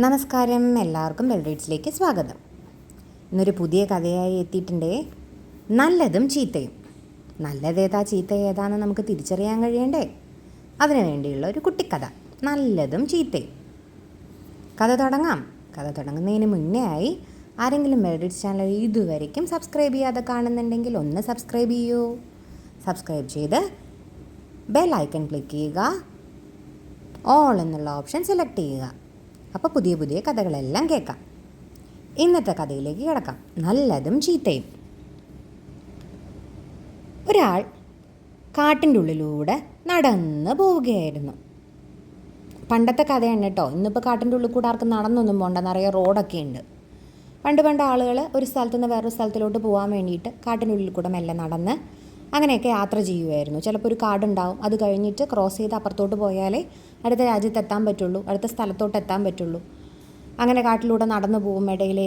നമസ്കാരം എല്ലാവർക്കും ബെൽറീഡ്സിലേക്ക് സ്വാഗതം. ഇന്നൊരു പുതിയ കഥയായി എത്തിയിട്ടുണ്ടേ. നല്ലതും ചീത്തയും. നല്ലതേതാ ചീത്ത ഏതാണെന്ന് നമുക്ക് തിരിച്ചറിയാൻ കഴിയണ്ടേ? അതിനു വേണ്ടിയുള്ള ഒരു കുട്ടിക്കഥ. നല്ലതും ചീത്തയും. കഥ തുടങ്ങാം. കഥ തുടങ്ങുന്നതിന് മുന്നേ ആയി ആരെങ്കിലും ബെൽറീഡ്സ് ചാനൽ ഇതുവരയ്ക്കും സബ്സ്ക്രൈബ് ചെയ്യാതെ കാണുന്നുണ്ടെങ്കിൽ ഒന്ന് സബ്സ്ക്രൈബ് ചെയ്യൂ. സബ്സ്ക്രൈബ് ചെയ്ത് ബെൽ ഐക്കൺ ക്ലിക്ക് ചെയ്യുക. ഓൾ എന്നുള്ള ഓപ്ഷൻ സെലക്ട് ചെയ്യുക. അപ്പോൾ പുതിയ പുതിയ കഥകളെല്ലാം കേൾക്കാം. ഇന്നത്തെ കഥയിലേക്ക് കിടക്കാം. നല്ലതും ചീത്തയും. ഒരാൾ കാട്ടിന്റെ ഉള്ളിലൂടെ നടന്ന് പോവുകയായിരുന്നു. പണ്ടത്തെ കഥയാണ് കേട്ടോ. ഇന്നിപ്പോൾ കാട്ടിന്റെ ഉള്ളിൽ കൂടെ ആർക്കും നടന്നൊന്നും പോകണ്ട നിറയെ റോഡൊക്കെ ഉണ്ട്. പണ്ട് പണ്ട് ആളുകൾ ഒരു സ്ഥലത്തു നിന്ന് വേറൊരു സ്ഥലത്തിലോട്ട് പോകാൻ വേണ്ടിയിട്ട് കാട്ടിനുള്ളിൽ കൂടെ മെല്ലെ നടന്ന് അങ്ങനെയൊക്കെ യാത്ര ചെയ്യുമായിരുന്നു ചിലപ്പോൾ ഒരു കാടുണ്ടാവും. അത് കഴിഞ്ഞിട്ട് ക്രോസ് ചെയ്ത് അപ്പുറത്തോട്ട് പോയാലേ അടുത്ത രാജ്യത്ത് എത്താൻ പറ്റുള്ളൂ അടുത്ത സ്ഥലത്തോട്ട് എത്താൻ പറ്റുള്ളൂ. അങ്ങനെ കാട്ടിലൂടെ നടന്നു പോകും ഇടയിൽ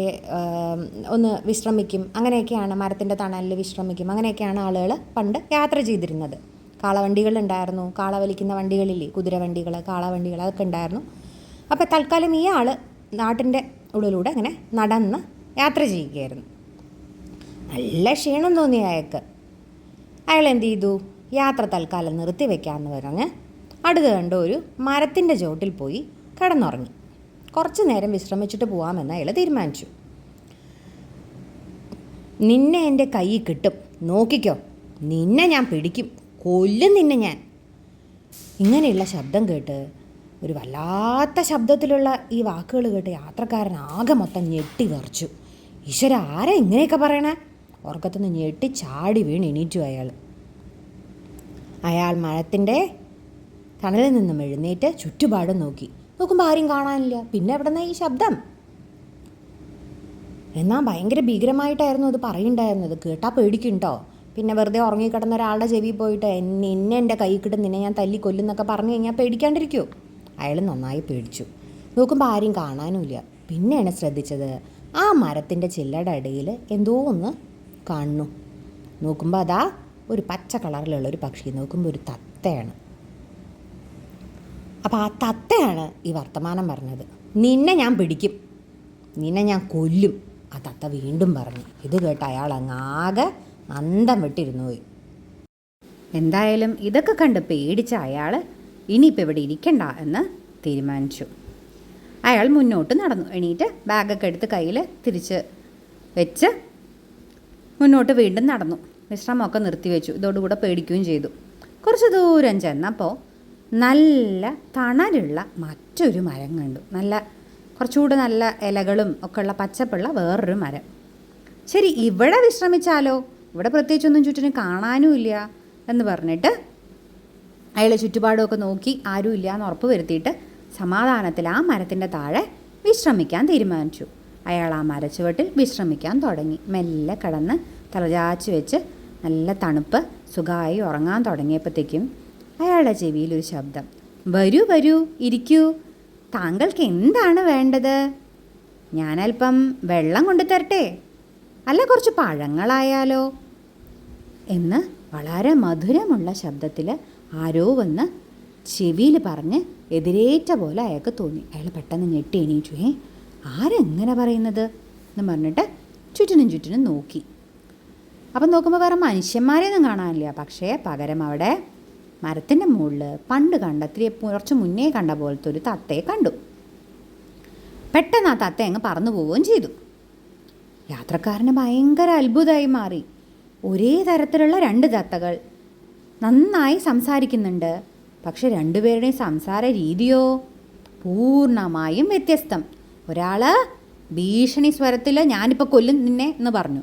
ഒന്ന് വിശ്രമിക്കും. അങ്ങനെയൊക്കെയാണ് മരത്തിന്റെ തണലിൽ വിശ്രമിക്കും. അങ്ങനെയൊക്കെയാണ് ആളുകൾ പണ്ട് യാത്ര ചെയ്തിരുന്നത്. കാളവണ്ടികളുണ്ടായിരുന്നു കാള വലിക്കുന്ന വണ്ടികളില്ലേ കുതിരവണ്ടികൾ കാളവണ്ടികൾ അതൊക്കെ ഉണ്ടായിരുന്നു. അപ്പോൾ തൽക്കാലം ഈ ആൾ നാട്ടിന്റെ ഉള്ളിലൂടെ അങ്ങനെ നടന്ന് യാത്ര ചെയ്യുകയായിരുന്നു. നല്ല ക്ഷീണം തോന്നി അയാൾക്ക്. അയാൾ എന്ത് ചെയ്തു? യാത്ര തൽക്കാലം നിർത്തി വെക്കാമെന്ന് പറഞ്ഞ് അടുത്ത് കണ്ട ഒരു മരത്തിന്റെ ചോട്ടിൽ പോയി കടന്നുറങ്ങി. കുറച്ച് നേരം വിശ്രമിച്ചിട്ട് പോകാമെന്ന് അയാൾ തീരുമാനിച്ചു. നിന്നെ എന്റെ കയ്യിൽ കിട്ടും. നോക്കിക്കോ. നിന്നെ ഞാൻ പിടിക്കും. കൊല്ലും നിന്നെ ഞാൻ. ഇങ്ങനെയുള്ള ശബ്ദം കേട്ട് ഒരു വല്ലാത്ത ശബ്ദത്തിലുള്ള ഈ വാക്കുകൾ കേട്ട് യാത്രക്കാരൻ ആകെ മൊത്തം ഞെട്ടി വിറച്ചു. ഈശ്വര ആരാ ഇങ്ങനെയൊക്കെ പറയണേ? ഉറക്കത്തുനിന്ന് ഞെട്ടി ചാടി വീണ് എണീറ്റു അയാൾ. അയാൾ മരത്തിന്റെ തണലിൽ നിന്നും എഴുന്നേറ്റ് ചുറ്റുപാടും നോക്കി. നോക്കുമ്പോൾ ആരും കാണാനില്ല. പിന്നെ എവിടെ നിന്നാണ് ഈ ശബ്ദം? എന്നാൽ ഭയങ്കര ഭീകരമായിട്ടായിരുന്നു അത് പറയുണ്ടായിരുന്നത്. കേട്ടാൽ പേടിക്കുണ്ടോ പിന്നെ വെറുതെ ഉറങ്ങിക്കിടന്ന ഒരാളുടെ ചെവി പോയിട്ട് എന്നെ എന്നെ എന്റെ കൈ കിട്ടും നിന്നെ ഞാൻ തല്ലി കൊല്ലുന്നൊക്കെ പറഞ്ഞു കഴിഞ്ഞാൽ പേടിക്കാണ്ടിരിക്കുമോ അയാൾ നന്നായി പേടിച്ചു. നോക്കുമ്പോൾ ആരും കാണാനുമില്ല. പിന്നെയാണ് ശ്രദ്ധിച്ചത് ആ മരത്തിന്റെ ചില്ലയുടെ ഇടയിൽ എന്തോ ഒന്ന് കാണുന്നു. നോക്കുമ്പോൾ അതാ ഒരു പച്ച കളറിലുള്ള ഒരു പക്ഷി. നോക്കുമ്പോൾ ഒരു തത്തയാണ്. അപ്പോൾ ആ തത്തയാണ് ഈ വർത്തമാനം പറഞ്ഞത്. നിന്നെ ഞാൻ പിടിക്കും. നിന്നെ ഞാൻ കൊല്ലും. ആ തത്ത വീണ്ടും പറഞ്ഞു. ഇത് കേട്ട് അയാൾ അങ്ങാകെ അന്തം വിട്ടിരുന്നു പോയി. എന്തായാലും ഇതൊക്കെ കണ്ട് പേടിച്ച അയാൾ ഇനിയിപ്പോൾ ഇവിടെ ഇരിക്കണ്ട എന്ന് തീരുമാനിച്ചു. അയാൾ മുന്നോട്ട് നടന്നു. എണീറ്റ് ബാഗൊക്കെ എടുത്ത് കയ്യിൽ തിരിച്ച് വെച്ച് മുന്നോട്ട് വീണ്ടും നടന്നു. വിശ്രമമൊക്കെ നിർത്തിവെച്ചു. ഇതോടുകൂടെ പേടിക്കുകയും ചെയ്തു. കുറച്ച് ദൂരം ചെന്നപ്പോൾ നല്ല തണലുള്ള മറ്റൊരു മരം കണ്ടു. നല്ല കുറച്ചുകൂടെ നല്ല ഇലകളും ഒക്കെ ഉള്ള പച്ചപ്പുള്ള വേറൊരു മരം. ശരി ഇവിടെ വിശ്രമിച്ചാലോ? ഇവിടെ പ്രത്യേകിച്ചൊന്നും ചുറ്റിനും കാണാനും ഇല്ല എന്ന് പറഞ്ഞിട്ട് അയാൾ ചുറ്റുപാടുമൊക്കെ നോക്കി ആരും ഇല്ല എന്ന് ഉറപ്പ് വരുത്തിയിട്ട് സമാധാനത്തിൽ ആ മരത്തിന്റെ താഴെ വിശ്രമിക്കാൻ തീരുമാനിച്ചു. അയാൾ ആ മരച്ചുവട്ടിൽ വിശ്രമിക്കാൻ തുടങ്ങി. മെല്ലെ കടന്ന് തലചാച്ച് വെച്ച് നല്ല തണുപ്പ് സുഖമായി ഉറങ്ങാൻ തുടങ്ങിയപ്പോഴത്തേക്കും അയാളുടെ ചെവിയിൽ ഒരു ശബ്ദം. വരൂ വരൂ ഇരിക്കൂ. താങ്കൾക്ക് എന്താണ് വേണ്ടത്? ഞാനല്പം വെള്ളം കൊണ്ടു തരട്ടെ? അല്ല കുറച്ച് പഴങ്ങളായാലോ? എന്ന് വളരെ മധുരമുള്ള ശബ്ദത്തിൽ ആരോ വന്ന് ചെവിയിൽ പറഞ്ഞ് എതിരേറ്റ പോലെ അയാൾക്ക് തോന്നി. അയാൾ പെട്ടെന്ന് ഞെട്ടി എണീറ്റു. ഏ ആരെങ്ങനെ പറയുന്നത്? എന്ന് പറഞ്ഞിട്ട് ചുറ്റിനും ചുറ്റിനും നോക്കി. അപ്പം നോക്കുമ്പോൾ വേറെ മനുഷ്യന്മാരെയൊന്നും കാണാനില്ല. പക്ഷേ പകരം അവിടെ മരത്തിന്റെ മുകളിൽ പണ്ട് കണ്ട ഇത്തിരി കുറച്ച് മുന്നേ കണ്ട പോലത്തെ ഒരു തത്തയെ കണ്ടു. പെട്ടെന്ന് ആ തത്ത അങ്ങ് പറന്നു പോവുകയും ചെയ്തു. യാത്രക്കാരന് ഭയങ്കര അത്ഭുതമായി മാറി. ഒരേ തരത്തിലുള്ള രണ്ട് തത്തകൾ. നന്നായി സംസാരിക്കുന്നുണ്ട്. പക്ഷെ രണ്ടുപേരുടെയും സംസാര രീതിയോ പൂർണമായും വ്യത്യസ്തം. ഒരാൾ ഭീഷണി സ്വരത്തിൽ ഞാനിപ്പോൾ കൊല്ലും നിന്നെ എന്ന് പറഞ്ഞു.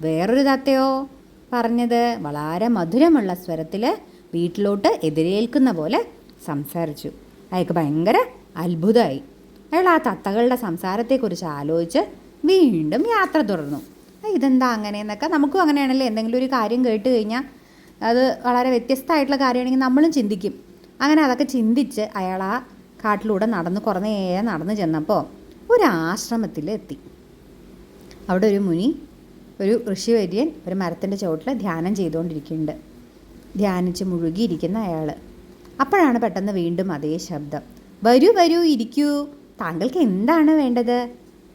വേറൊരു തത്തയോ പറഞ്ഞത് വളരെ മധുരമുള്ള സ്വരത്തിൽ വീട്ടിലോട്ട് എതിരേൽക്കുന്ന പോലെ സംസാരിച്ചു. അയാൾക്ക് ഭയങ്കര അത്ഭുതമായി. അയാൾ ആ തത്തകളുടെ സംസാരത്തെക്കുറിച്ച് ആലോചിച്ച് വീണ്ടും യാത്ര തുടർന്നു. ഇതെന്താ അങ്ങനെയെന്നൊക്കെ നമുക്കും അങ്ങനെയാണല്ലേ? എന്തെങ്കിലും ഒരു കാര്യം കേട്ട് കഴിഞ്ഞാൽ അത് വളരെ വ്യത്യസ്തമായിട്ടുള്ള കാര്യമാണെങ്കിൽ നമ്മളും ചിന്തിക്കും. അങ്ങനെ അതൊക്കെ ചിന്തിച്ച് അയാൾ ആ കാട്ടിലൂടെ നടന്ന് കുറേ നേരം നടന്ന് ചെന്നപ്പോൾ ഒരു ആശ്രമത്തിൽ എത്തി. അവിടെ ഒരു മുനി ഒരു ഋഷിവര്യൻ ഒരു മരത്തിന്റെ ചുവട്ടിൽ ധ്യാനം ചെയ്തുകൊണ്ടിരിക്കുന്നുണ്ട്. ധ്യാനിച്ച് മുഴുകിയിരിക്കുന്ന അയാൾ അപ്പോഴാണ് പെട്ടെന്ന് വീണ്ടും അതേ ശബ്ദം. വരൂ വരൂ ഇരിക്കൂ. താങ്കൾക്ക് എന്താണ് വേണ്ടത്?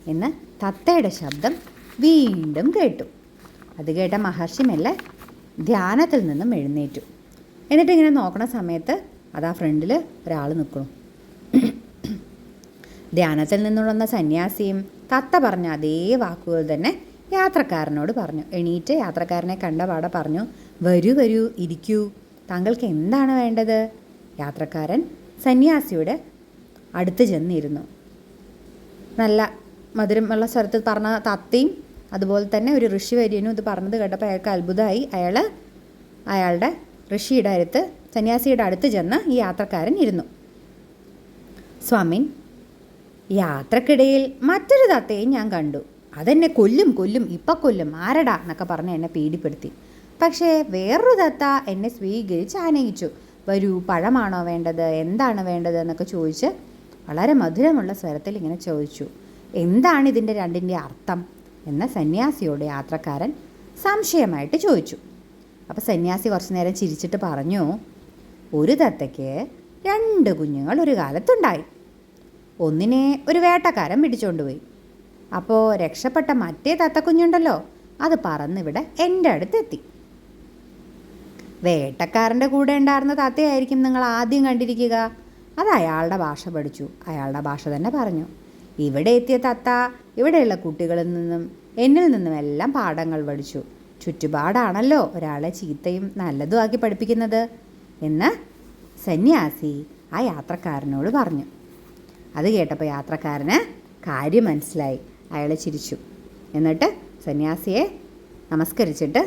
എന്ന് തത്തയുടെ ശബ്ദം വീണ്ടും കേട്ടു. അത് കേട്ട മഹർഷി മെല്ലെ ധ്യാനത്തിൽ നിന്നും എഴുന്നേറ്റു. എന്നിട്ട് ഇങ്ങനെ നോക്കണ സമയത്ത് അതാ ഫ്രണ്ടിൽ ഒരാൾ നിൽക്കണു ധ്യാനത്തിൽ നിന്നുണർന്ന സന്യാസിയും തത്ത പറഞ്ഞ അതേ വാക്കുകൾ തന്നെ യാത്രക്കാരനോട് പറഞ്ഞു. എണീറ്റ് യാത്രക്കാരനെ കണ്ട പാടെ പറഞ്ഞു വരൂ വരൂ ഇരിക്കൂ. താങ്കൾക്ക് എന്താണ് വേണ്ടത്? യാത്രക്കാരൻ സന്യാസിയുടെ അടുത്ത് ചെന്നിരുന്നു. നല്ല മധുരമുള്ള സ്വരത്തിൽ പറഞ്ഞ തത്തയും അതുപോലെ തന്നെ ഒരു ഋഷി വര്യനും ഇത് പറഞ്ഞത് കേട്ടപ്പോൾ അയാൾക്ക് അത്ഭുതമായി. അയാൾ അയാളുടെ ഋഷിയുടെ അടുത്ത് സന്യാസിയുടെ അടുത്ത് ചെന്ന് ഈ യാത്രക്കാരൻ ഇരുന്നു. സ്വാമിൻ യാത്രക്കിടയിൽ മറ്റൊരു തത്തയും ഞാൻ കണ്ടു. അതെന്നെ കൊല്ലും കൊല്ലും ഇപ്പം കൊല്ലും ആരടാ എന്നൊക്കെ പറഞ്ഞ് എന്നെ പേടിപ്പെടുത്തി. പക്ഷേ വേറൊരു തത്ത എന്നെ സ്വീകരിച്ച് ആനയിച്ചു. വരൂ പഴമാണോ വേണ്ടത്? എന്താണ് വേണ്ടത്? എന്നൊക്കെ ചോദിച്ച് വളരെ മധുരമുള്ള സ്വരത്തിൽ ഇങ്ങനെ ചോദിച്ചു. എന്താണ് ഇതിന്റെ രണ്ടിന്റെ അർത്ഥം? എന്ന സന്യാസിയോട് യാത്രക്കാരൻ സംശയമായിട്ട് ചോദിച്ചു. അപ്പോൾ സന്യാസി കുറച്ച് നേരം ചിരിച്ചിട്ട് പറഞ്ഞു ഒരു തത്തയ്ക്ക് രണ്ട് കുഞ്ഞുങ്ങൾ ഒരു കാലത്തുണ്ടായി. ഒന്നിനെ ഒരു വേട്ടക്കാരൻ പിടിച്ചുകൊണ്ടുപോയി അപ്പോൾ രക്ഷപ്പെട്ട മറ്റേ തത്തക്കുഞ്ഞുണ്ടല്ലോ അത് പറന്നിവിടെ എന്റെ അടുത്തെത്തി. വേട്ടക്കാരന്റെ കൂടെ ഉണ്ടായിരുന്ന തത്തയായിരിക്കും നിങ്ങൾ ആദ്യം കണ്ടിരിക്കുക. അത് അയാളുടെ ഭാഷ പഠിച്ചു. അയാളുടെ ഭാഷ തന്നെ പറഞ്ഞു. ഇവിടെ എത്തിയ തത്ത ഇവിടെയുള്ള കുട്ടികളിൽ നിന്നും എന്നിൽ നിന്നും എല്ലാം പാഠങ്ങൾ പഠിച്ചു. ചുറ്റുപാടാണല്ലോ ഒരാളെ ചീത്തയും നല്ലതും ആക്കി പഠിപ്പിക്കുന്നത്. എന്ന് സന്യാസി ആ യാത്രക്കാരനോട് പറഞ്ഞു. അത് കേട്ടപ്പോൾ യാത്രക്കാരന് കാര്യം മനസ്സിലായി. അയാൾ ചിരിച്ചു. എന്നിട്ട് സന്യാസിയെ നമസ്കരിച്ചിട്ട്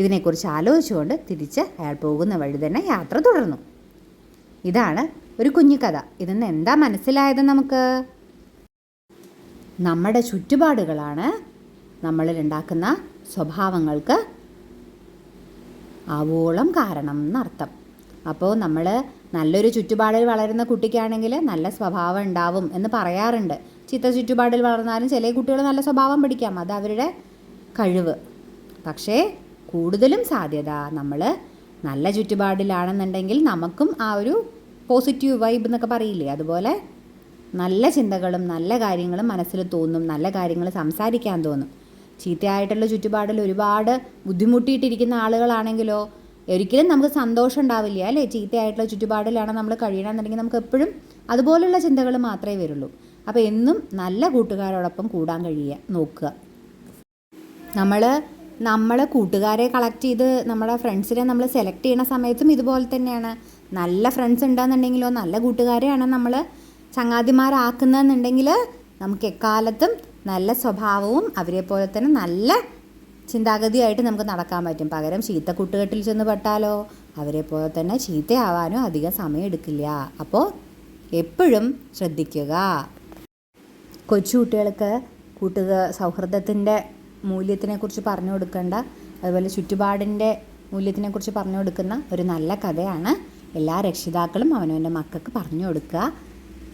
ഇതിനെക്കുറിച്ച് ആലോചിച്ചുകൊണ്ട് തിരിച്ച് അയാൾ പോകുന്ന വഴി തന്നെ യാത്ര തുടർന്നു. ഇതാണ് ഒരു കുഞ്ഞു കഥ ഇതിന്ന് എന്താ മനസ്സിലായത് നമുക്ക്? നമ്മുടെ ചുറ്റുപാടുകളാണ് നമ്മളിലുണ്ടാക്കുന്ന സ്വഭാവങ്ങൾക്ക് ആവോളം കാരണം എന്നർത്ഥം. അപ്പോൾ നമ്മൾ നല്ലൊരു ചുറ്റുപാടിൽ വളരുന്ന കുട്ടിക്കാണെങ്കിൽ നല്ല സ്വഭാവം ഉണ്ടാവും എന്ന് പറയാറുണ്ട്. ചിത്ത ചുറ്റുപാടിൽ വളർന്നാലും ചില കുട്ടികൾ നല്ല സ്വഭാവം പഠിക്കാം അത് അവരുടെ കഴിവ്. പക്ഷേ കൂടുതലും സാധ്യത നമ്മൾ നല്ല ചുറ്റുപാടിലാണെന്നുണ്ടെങ്കിൽ നമുക്കും ആ ഒരു പോസിറ്റീവ് വൈബ് എന്നൊക്കെ പറയില്ലേ? അതുപോലെ നല്ല ചിന്തകളും നല്ല കാര്യങ്ങളും മനസ്സിൽ തോന്നും നല്ല കാര്യങ്ങൾ സംസാരിക്കാൻ തോന്നും. ചീത്തയായിട്ടുള്ള ചുറ്റുപാടിൽ ഒരുപാട് ബുദ്ധിമുട്ടിയിട്ടിരിക്കുന്ന ആളുകളാണെങ്കിലോ ഒരിക്കലും നമുക്ക് സന്തോഷം ഉണ്ടാവില്ല അല്ലേ? ചീത്തയായിട്ടുള്ള ചുറ്റുപാടിലാണ് നമ്മൾ കഴിയണമെന്നുണ്ടെങ്കിൽ നമുക്ക് എപ്പോഴും അതുപോലുള്ള ചിന്തകൾ മാത്രമേ വരുള്ളൂ. അപ്പോൾ എന്നും നല്ല കൂട്ടുകാരോടൊപ്പം കൂടാൻ കഴിയുക നോക്കുക. നമ്മൾ നമ്മളെ കൂട്ടുകാരെ കളക്ട് ചെയ്ത് നമ്മുടെ ഫ്രണ്ട്സിനെ നമ്മൾ സെലക്ട് ചെയ്യുന്ന സമയത്തും ഇതുപോലെ തന്നെയാണ്. നല്ല ഫ്രണ്ട്സ് ഉണ്ടെന്നുണ്ടെങ്കിലോ നല്ല കൂട്ടുകാരെയാണ് നമ്മൾ ചങ്ങാതിമാരാക്കുന്നതെന്നുണ്ടെങ്കിൽ നമുക്ക് എക്കാലത്തും നല്ല സ്വഭാവവും അവരെ പോലെ തന്നെ നല്ല ചിന്താഗതിയായിട്ട് നമുക്ക് നടക്കാൻ പറ്റും. പകരം ചീത്ത കൂട്ടുകെട്ടിൽ ചെന്ന് പെട്ടാലോ? അവരെ പോലെ തന്നെ ചീത്തയാവാനോ അധികം സമയം എടുക്കില്ല അപ്പോൾ എപ്പോഴും ശ്രദ്ധിക്കുക. കൊച്ചു കുട്ടികൾക്ക് കൂട്ടുക സൗഹൃദത്തിന്റെ മൂല്യത്തിനെക്കുറിച്ച് പറഞ്ഞു കൊടുക്കേണ്ട അതുപോലെ ചുറ്റുപാടിന്റെ മൂല്യത്തിനെക്കുറിച്ച് പറഞ്ഞു കൊടുക്കുന്ന ഒരു നല്ല കഥയാണ് എല്ലാ രക്ഷിതാക്കളും അവനവന്റെ മക്കൾക്ക് പറഞ്ഞു കൊടുക്കുക.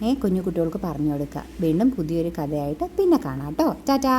ഏ കുഞ്ഞു കുട്ടികൾക്ക് പറഞ്ഞു കൊടുക്കുക. വീണ്ടും പുതിയൊരു കഥയായിട്ട് പിന്നെ കാണാം കേട്ടോ. ടാറ്റാ.